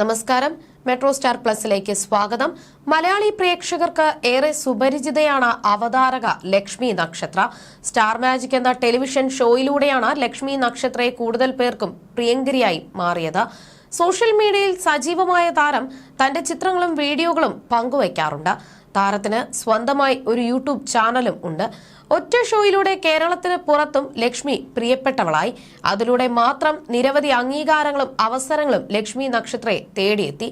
നമസ്കാരം. Metro star പ്ലസിലേക്ക് സ്വാഗതം. മലയാളി പ്രേക്ഷകർക്ക് ഏറെ സുപരിചിതയാണ് അവതാരക ലക്ഷ്മി നക്ഷത്ര. സ്റ്റാർ മാജിക് എന്ന ടെലിവിഷൻ ഷോയിലൂടെയാണ് ലക്ഷ്മി നക്ഷത്രയെ കൂടുതൽ പേർക്കും പ്രിയങ്കരിയായി മാറിയത്. സോഷ്യൽ മീഡിയയിൽ സജീവമായ താരം തന്റെ ചിത്രങ്ങളും വീഡിയോകളും പങ്കുവയ്ക്കാറുണ്ട് താരത്തിന് സ്വന്തമായി ഒരു യൂട്യൂബ് ചാനലും ഉണ്ട്. ഒറ്റ ഷോയിലൂടെ കേരളത്തിന് പുറത്തും ലക്ഷ്മി പ്രിയപ്പെട്ടവളായി. അതിലൂടെ മാത്രം നിരവധി അംഗീകാരങ്ങളും അവസരങ്ങളും ലക്ഷ്മി നക്ഷത്രയെ തേടിയെത്തി.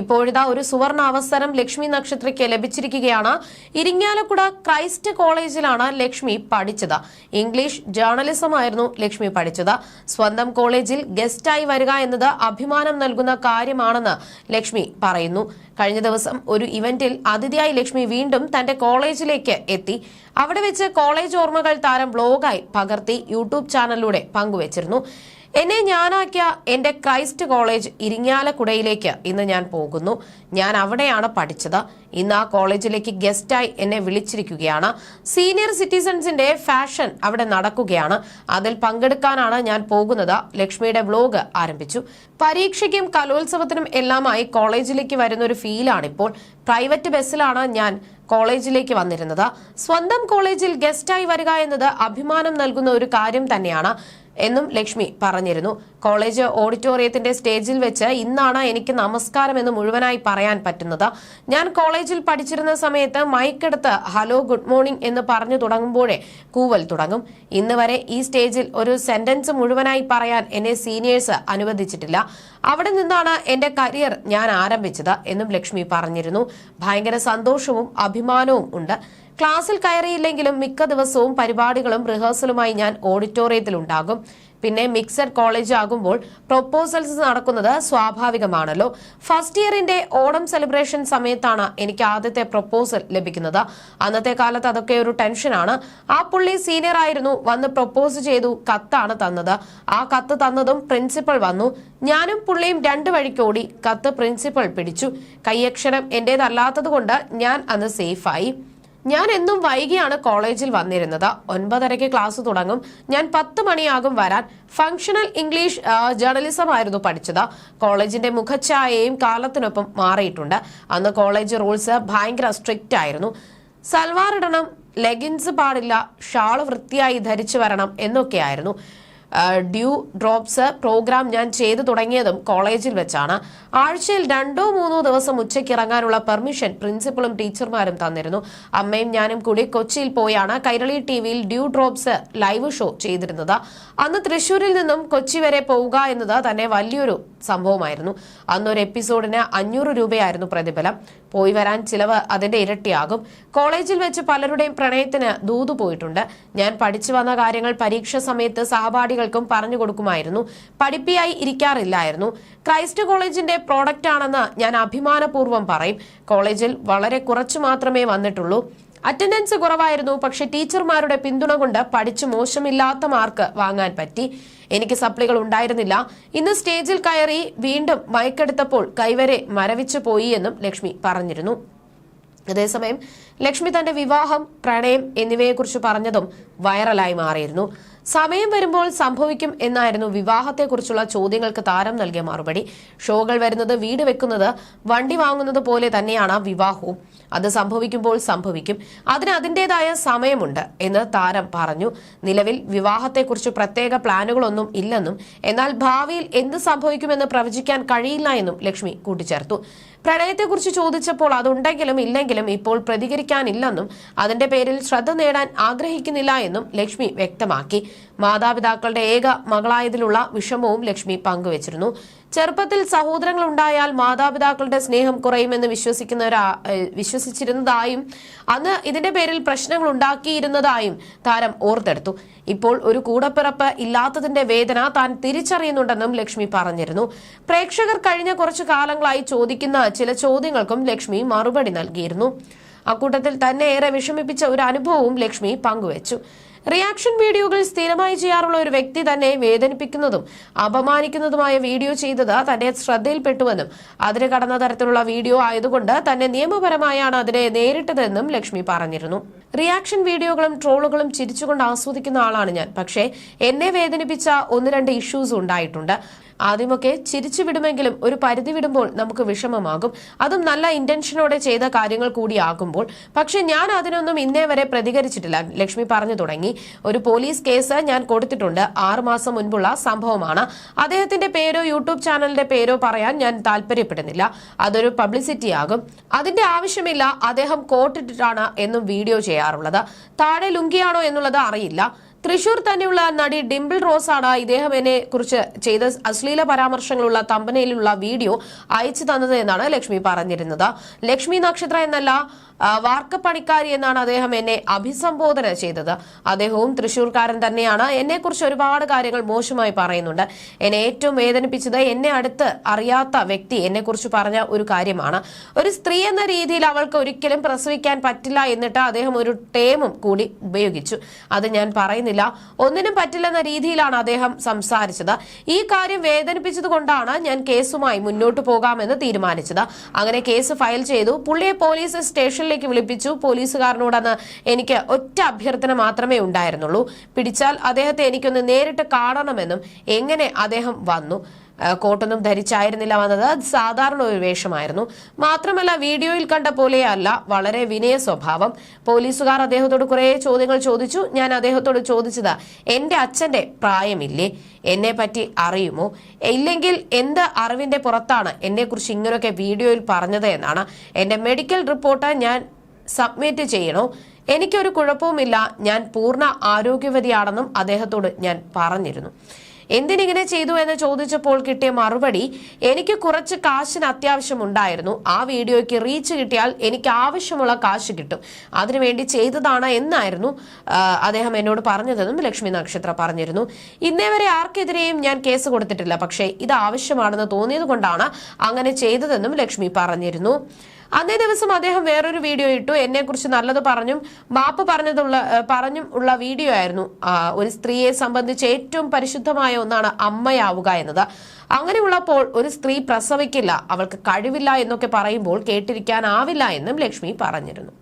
ഇപ്പോഴിതാ ഒരു സുവർണ അവസരം ലക്ഷ്മി നക്ഷത്രയ്ക്ക് ലഭിച്ചിരിക്കുകയാണ്. ഇരിങ്ങാലക്കുട ക്രൈസ്റ്റ് കോളേജിലാണ് ലക്ഷ്മി പഠിച്ചത്. ഇംഗ്ലീഷ് ജേർണലിസം ആയിരുന്നു ലക്ഷ്മി പഠിച്ചത്. സ്വന്തം കോളേജിൽ ഗസ്റ്റായി വരിക എന്നത് അഭിമാനം നൽകുന്ന കാര്യമാണെന്ന് ലക്ഷ്മി പറയുന്നു. കഴിഞ്ഞ ദിവസം ഒരു ഇവന്റിൽ അതിഥിയായി ലക്ഷ്മി വീണ്ടും തന്റെ കോളേജിലേക്ക് എത്തി. അവിടെ വെച്ച് കോളേജ് ഓർമ്മകൾ താരം ബ്ലോഗായി പകർത്തി യൂട്യൂബ് ചാനലിലൂടെ പങ്കുവച്ചിരുന്നു. എന്നെ ഞാനാക്കിയ എന്റെ ക്രൈസ്റ്റ് കോളേജ് ഇരിങ്ങാലക്കുടയിലേക്ക് ഇന്ന് ഞാൻ പോകുന്നു. ഞാൻ അവിടെയാണ് പഠിച്ചത്. ഇന്ന് ആ കോളേജിലേക്ക് ഗസ്റ്റായി എന്നെ വിളിച്ചിരിക്കുകയാണ്. സീനിയർ സിറ്റിസൺസിന്റെ ഫാഷൻ അവിടെ നടക്കുകയാണ്. അതിൽ പങ്കെടുക്കാനാണ് ഞാൻ പോകുന്നത്. ലക്ഷ്മിയുടെ വ്ലോഗ് ആരംഭിച്ചു. പരീക്ഷയ്ക്കും കലോത്സവത്തിനും എല്ലാമായി കോളേജിലേക്ക് വരുന്ന ഒരു ഫീലാണിപ്പോൾ. പ്രൈവറ്റ് ബസ്സിലാണ് ഞാൻ കോളേജിലേക്ക് വന്നിരുന്നത്. സ്വന്തം കോളേജിൽ ഗസ്റ്റായി വരിക എന്നത് അഭിമാനം നൽകുന്ന ഒരു കാര്യം തന്നെയാണ്. എന്നും ലക്ഷ്മി പറഞ്ഞിരുന്നു. കോളേജ് ഓഡിറ്റോറിയത്തിന്റെ സ്റ്റേജിൽ വെച്ച് ഇന്നാണ് എനിക്ക് നമസ്കാരം എന്ന് മുഴുവനായി പറയാൻ പറ്റുന്നത്. ഞാൻ കോളേജിൽ പഠിച്ചിരുന്ന സമയത്ത് മൈക്കെടുത്ത് ഹലോ ഗുഡ് മോർണിംഗ് എന്ന് പറഞ്ഞു തുടങ്ങുമ്പോഴേ കൂവൽ തുടങ്ങും. ഇന്ന് വരെ ഈ സ്റ്റേജിൽ ഒരു സെന്റൻസ് മുഴുവനായി പറയാൻ എന്നെ സീനിയേഴ്സ് അനുവദിച്ചിട്ടില്ല. അവിടെ നിന്നാണ് എന്റെ കരിയർ ഞാൻ ആരംഭിച്ചത് എന്നും ലക്ഷ്മി പറഞ്ഞിരുന്നു. ഭയങ്കര സന്തോഷവും അഭിമാനവും ഉണ്ട്. ക്ലാസ്സിൽ കയറിയില്ലെങ്കിലും മിക്ക ദിവസവും പരിപാടികളും റിഹേഴ്സലുമായി ഞാൻ ഓഡിറ്റോറിയത്തിൽ ഉണ്ടാകും പിന്നെ മിക്സഡ് കോളേജ് ആകുമ്പോൾ പ്രൊപ്പോസൽസ് നടക്കുന്നത് സ്വാഭാവികമാണല്ലോ. ഫസ്റ്റ് ഇയറിന്റെ ഓണം സെലിബ്രേഷൻ സമയത്താണ് എനിക്ക് ആദ്യത്തെ പ്രൊപ്പോസൽ ലഭിക്കുന്നത്. അന്നത്തെ കാലത്ത് അതൊക്കെ ഒരു ടെൻഷനാണ് ആ പുള്ളി സീനിയർ ആയിരുന്നു. വന്ന് പ്രൊപ്പോസ് ചെയ്തു. കത്താണ് തന്നത്. ആ കത്ത് തന്നതും പ്രിൻസിപ്പൽ വന്നു. ഞാനും പുള്ളിയും രണ്ടു വഴിക്കോടി കത്ത് പ്രിൻസിപ്പൾ പിടിച്ചു. കൈയക്ഷരം എന്റേതല്ലാത്തത് ഞാൻ അന്ന് സേഫായി ഞാൻ എന്നും വൈകിയാണ് കോളേജിൽ വന്നിരുന്നത്. ഒൻപതരയ്ക്ക് ക്ലാസ് തുടങ്ങും. ഞാൻ പത്ത് മണിയാകും വരാൻ. ഫങ്ഷണൽ ഇംഗ്ലീഷ് ജേർണലിസം ആയിരുന്നു പഠിച്ചത്. കോളേജിന്റെ മുഖഛായയും കാലത്തിനൊപ്പം മാറിയിട്ടുണ്ട്. അന്ന് കോളേജ് റൂൾസ് ഭയങ്കര സ്ട്രിക്റ്റ് ആയിരുന്നു. സൽവാർ ഇടണം ലെഗിൻസ് പാടില്ല ഷാൾ വൃത്തിയായി ധരിച്ചു വരണം എന്നൊക്കെയായിരുന്നു. ഡ്യൂ ഡ്രോപ്സ് പ്രോഗ്രാം ഞാൻ ചെയ്തു തുടങ്ങിയതും കോളേജിൽ വെച്ചാണ്. ആഴ്ചയിൽ രണ്ടോ മൂന്നോ ദിവസം ഉച്ചയ്ക്ക് ഇറങ്ങാനുള്ള പെർമിഷൻ പ്രിൻസിപ്പളും ടീച്ചർമാരും തന്നിരുന്നു. അമ്മയും ഞാനും കൂടി കൊച്ചിയിൽ പോയാണ് കൈരളി ടി വിയിൽ ഡ്യൂ ഡ്രോപ്സ് ലൈവ് ഷോ ചെയ്തിരുന്നത്. അന്ന് തൃശൂരിൽ നിന്നും കൊച്ചി വരെ പോവുക എന്നത് തന്നെ വലിയൊരു സംഭവമായിരുന്നു. അന്നൊരു എപ്പിസോഡിന് അഞ്ഞൂറ് രൂപയായിരുന്നു പ്രതിഫലം. പോയി വരാൻ ചിലവ് അതിന്റെ ഇരട്ടിയാകും. കോളേജിൽ വെച്ച് പലരുടെയും പ്രണയത്തിന് ദൂതു പോയിട്ടുണ്ട്. ഞാൻ പഠിച്ചു വന്ന കാര്യങ്ങൾ പരീക്ഷ സമയത്ത് സഹപാഠികൾക്കും പറഞ്ഞു കൊടുക്കുമായിരുന്നു. പഠിപ്പിയായി ഇരിക്കാറില്ലായിരുന്നു. ക്രൈസ്റ്റ് കോളേജിന്റെ പ്രോഡക്റ്റ് ആണെന്ന് ഞാൻ അഭിമാനപൂർവം പറയും. കോളേജിൽ വളരെ കുറച്ചു മാത്രമേ വന്നിട്ടുള്ളൂ. അറ്റൻഡൻസ് കുറവായിരുന്നു. പക്ഷെ ടീച്ചർമാരുടെ പിന്തുണ കൊണ്ട് പഠിച്ചു മോശമില്ലാത്ത മാർക്ക് വാങ്ങാൻ പറ്റി. എനിക്ക് സപ്ലികൾ ഉണ്ടായിരുന്നില്ല. ഇന്ന് സ്റ്റേജിൽ കയറി വീണ്ടും മയക്കെടുത്തപ്പോൾ കൈവരെ മരവിച്ചു പോയി എന്നും ലക്ഷ്മി പറഞ്ഞിരുന്നു. അതേസമയം ലക്ഷ്മി തന്റെ വിവാഹം പ്രണയം എന്നിവയെക്കുറിച്ച് പറഞ്ഞതും വൈറലായി മാറിയിരുന്നു. സമയം വരുമ്പോൾ സംഭവിക്കും എന്നായിരുന്നു വിവാഹത്തെക്കുറിച്ചുള്ള ചോദ്യങ്ങൾക്ക് താരം നൽകിയ മറുപടി. ഷോകൾ വരുന്നത് വീട് വെക്കുന്നത് വണ്ടി വാങ്ങുന്നത് പോലെ തന്നെയാണ് വിവാഹവും. അത് സംഭവിക്കുമ്പോൾ സംഭവിക്കും. അതിന് അതിന്റെതായ സമയമുണ്ട് എന്ന് താരം പറഞ്ഞു. നിലവിൽ വിവാഹത്തെക്കുറിച്ച് പ്രത്യേക പ്ലാനുകളൊന്നും ഇല്ലെന്നും എന്നാൽ ഭാവിയിൽ എന്ത് സംഭവിക്കുമെന്ന് പ്രവചിക്കാൻ കഴിയില്ല എന്നും ലക്ഷ്മി കൂട്ടിച്ചേർത്തു. പ്രണയത്തെക്കുറിച്ച് ചോദിച്ചപ്പോൾ അതുണ്ടെങ്കിലും ഇല്ലെങ്കിലും ഇപ്പോൾ പ്രതികരിക്കാനില്ലെന്നും അതിന്റെ പേരിൽ ശ്രദ്ധ നേടാൻ ആഗ്രഹിക്കുന്നില്ല എന്നും ലക്ഷ്മി വ്യക്തമാക്കി. മാതാപിതാക്കളുടെ ഏക മകളായതിലുള്ള വിഷമവും ലക്ഷ്മി പങ്കുവച്ചിരുന്നു. ചെറുപ്പത്തിൽ സഹോദരങ്ങൾ ഉണ്ടായാൽ മാതാപിതാക്കളുടെ സ്നേഹം കുറയുമെന്ന് വിശ്വസിക്കുന്നവരാ ഏഹ് വിശ്വസിച്ചിരുന്നതായും അന്ന് ഇതിന്റെ പേരിൽ പ്രശ്നങ്ങൾ ഉണ്ടാക്കിയിരുന്നതായും താരം ഓർത്തെടുത്തു. ഇപ്പോൾ ഒരു കൂടപ്പിറപ്പ് ഇല്ലാത്തതിന്റെ വേദന താൻ തിരിച്ചറിയുന്നുണ്ടെന്നും ലക്ഷ്മി പറഞ്ഞിരുന്നു. പ്രേക്ഷകർ കഴിഞ്ഞ കുറച്ചു കാലങ്ങളായി ചോദിക്കുന്ന ചില ചോദ്യങ്ങൾക്കും ലക്ഷ്മി മറുപടി നൽകിയിരുന്നു. അക്കൂട്ടത്തിൽ തന്നെ ഏറെ വിഷമിപ്പിച്ച ഒരു അനുഭവവും ലക്ഷ്മി പങ്കുവച്ചു. റിയാക്ഷൻ വീഡിയോകൾ സ്ഥിരമായി ചെയ്യാറുള്ള ഒരു വ്യക്തി തന്നെ വേദനിപ്പിക്കുന്നതും അപമാനിക്കുന്നതുമായ വീഡിയോ ചെയ്തത് തന്റെ ശ്രദ്ധയിൽപ്പെട്ടുവെന്നും അതിന് കടന്ന തരത്തിലുള്ള വീഡിയോ ആയതുകൊണ്ട് തന്നെ നിയമപരമായാണ് അതിനെ നേരിട്ടതെന്നും ലക്ഷ്മി പറഞ്ഞിരുന്നു. റിയാക്ഷൻ വീഡിയോകളും ട്രോളുകളും ചിരിച്ചുകൊണ്ട് ആസ്വദിക്കുന്ന ആളാണ് ഞാൻ. പക്ഷേ എന്നെ വേദനിപ്പിച്ച ഒന്ന് രണ്ട് ഇഷ്യൂസ് ഉണ്ടായിട്ടുണ്ട്. ആദ്യമൊക്കെ ചിരിച്ചു വിടുമെങ്കിലും ഒരു പരിധി വിടുമ്പോൾ നമുക്ക് വിഷമമാകും. അതും നല്ല ഇന്റൻഷനോടെ ചെയ്ത കാര്യങ്ങൾ കൂടിയാകുമ്പോൾ പക്ഷെ ഞാൻ അതിനൊന്നും ഇന്നേ വരെ പ്രതികരിച്ചിട്ടില്ല ലക്ഷ്മി പറഞ്ഞു തുടങ്ങി. ഒരു പോലീസ് കേസ് ഞാൻ കൊടുത്തിട്ടുണ്ട് ആറുമാസം മുൻപുള്ള സംഭവമാണ്. അദ്ദേഹത്തിന്റെ പേരോ യൂട്യൂബ് ചാനലിന്റെ പേരോ പറയാൻ ഞാൻ താല്പര്യപ്പെടുന്നില്ല. അതൊരു പബ്ലിസിറ്റി ആകും അതിന്റെ ആവശ്യമില്ല അദ്ദേഹം കോട്ടിട്ടിട്ടാണ് എന്നും വീഡിയോ ചെയ്യാറുള്ളത്. താഴെ ലുങ്കിയാണോ എന്നുള്ളത് അറിയില്ല. തൃശൂർ തന്നെയുള്ള നടി ഡിംപിൾ റോസാണ് ആണ് ഇദ്ദേഹം എന്നെ കുറിച്ച് ചെയ്ത അശ്ലീല പരാമർശങ്ങളുള്ള തമ്പനയിലുള്ള വീഡിയോ അയച്ചു തന്നത് എന്നാണ് ലക്ഷ്മി പറഞ്ഞിരുന്നത്. ലക്ഷ്മി നക്ഷത്ര എന്നല്ല വാർക്കപ്പണിക്കാരി എന്നാണ് അദ്ദേഹം എന്നെ അഭിസംബോധന ചെയ്തത്. അദ്ദേഹവും തൃശൂർക്കാരൻ തന്നെയാണ്. എന്നെക്കുറിച്ച് ഒരുപാട് കാര്യങ്ങൾ മോശമായി പറയുന്നുണ്ട്. എന്നെ ഏറ്റവും വേദനിപ്പിച്ചത് എന്നെ അടുത്ത് അറിയാത്ത വ്യക്തി എന്നെക്കുറിച്ച് പറഞ്ഞ ഒരു കാര്യമാണ്. ഒരു സ്ത്രീ എന്ന രീതിയിൽ അവൾക്ക് ഒരിക്കലും പ്രസവിക്കാൻ പറ്റില്ല എന്നിട്ട് അദ്ദേഹം ഒരു ടേമും കൂടി ഉപയോഗിച്ചു. അത് ഞാൻ പറയുന്നില്ല. ഒന്നിനും പറ്റില്ലെന്ന രീതിയിലാണ് അദ്ദേഹം സംസാരിച്ചത്. ഈ കാര്യം വേദനിപ്പിച്ചതുകൊണ്ടാണ് ഞാൻ കേസുമായി മുന്നോട്ട് പോകാമെന്ന് തീരുമാനിച്ചത്. അങ്ങനെ കേസ് ഫയൽ ചെയ്തു. പുള്ളിയെ പോലീസ് സ്റ്റേഷനിലേക്ക് വിളിപ്പിച്ചു. പോലീസുകാരനോടന്ന് എനിക്ക് ഒറ്റ അഭ്യർത്ഥന മാത്രമേ ഉണ്ടായിരുന്നുള്ളൂ. പിടിച്ചാൽ അദ്ദേഹത്തെ എനിക്കൊന്ന് നേരിട്ട് കാണണമെന്നും എങ്ങനെ അദ്ദേഹം വന്നു? കോട്ടൊന്നും ധരിച്ചായിരുന്നില്ല വന്നത്. സാധാരണ ഒരു വേഷമായിരുന്നു. മാത്രമല്ല വീഡിയോയിൽ കണ്ട പോലെയല്ല വളരെ വിനയ സ്വഭാവം. പോലീസുകാർ അദ്ദേഹത്തോട് കുറെ ചോദ്യങ്ങൾ ചോദിച്ചു. ഞാൻ അദ്ദേഹത്തോട് ചോദിച്ചത് എന്റെ അച്ഛന്റെ പ്രായമില്ലേ? എന്നെ പറ്റി അറിയുമോ? ഇല്ലെങ്കിൽ എന്ത് അറിവിന്റെ പുറത്താണ് എന്നെക്കുറിച്ച് ഇങ്ങനെയൊക്കെ വീഡിയോയിൽ പറഞ്ഞത് എന്നാണ്. എന്റെ മെഡിക്കൽ റിപ്പോർട്ട് ഞാൻ സബ്മിറ്റ് ചെയ്യണോ? എനിക്കൊരു കുഴപ്പവുമില്ല. ഞാൻ പൂർണ ആരോഗ്യവതിയാണെന്നും അദ്ദേഹത്തോട് ഞാൻ പറഞ്ഞിരുന്നു. എന്തിനിങ്ങനെ ചെയ്തു എന്ന് ചോദിച്ചപ്പോൾ കിട്ടിയ മറുപടി എനിക്ക് കുറച്ച് കാശിന് അത്യാവശ്യമുണ്ടായിരുന്നു. ആ വീഡിയോയ്ക്ക് റീച്ച് കിട്ടിയാൽ എനിക്ക് ആവശ്യമുള്ള കാശ് കിട്ടും. അതിനുവേണ്ടി ചെയ്തതാണ് എന്നായിരുന്നു അദ്ദേഹം എന്നോട് പറഞ്ഞതെന്നും ലക്ഷ്മി നക്ഷത്ര പറഞ്ഞിരുന്നു. ഇന്നേ വരെ ആർക്കെതിരെയും ഞാൻ കേസ് കൊടുത്തിട്ടില്ല. പക്ഷേ ഇത് ആവശ്യമാണെന്ന് തോന്നിയത് കൊണ്ടാണ് അങ്ങനെ ചെയ്തതെന്നും ലക്ഷ്മി പറഞ്ഞിരുന്നു. അന്നേ ദിവസം അദ്ദേഹം വേറൊരു വീഡിയോ ഇട്ടു. എന്നെ കുറിച്ച് നല്ലത് പറഞ്ഞും മാപ്പ് പറഞ്ഞതുള്ള പറഞ്ഞും ഉള്ള വീഡിയോ ആയിരുന്നു. ഒരു സ്ത്രീയെ സംബന്ധിച്ച് ഏറ്റവും പരിശുദ്ധമായ ഒന്നാണ് അമ്മയാവുക എന്നത്. അങ്ങനെയുള്ളപ്പോൾ ഒരു സ്ത്രീ പ്രസവിക്കില്ല അവൾക്ക് കഴിവില്ല എന്നൊക്കെ പറയുമ്പോൾ കേട്ടിരിക്കാനാവില്ല എന്നും ലക്ഷ്മി പറഞ്ഞിരുന്നു.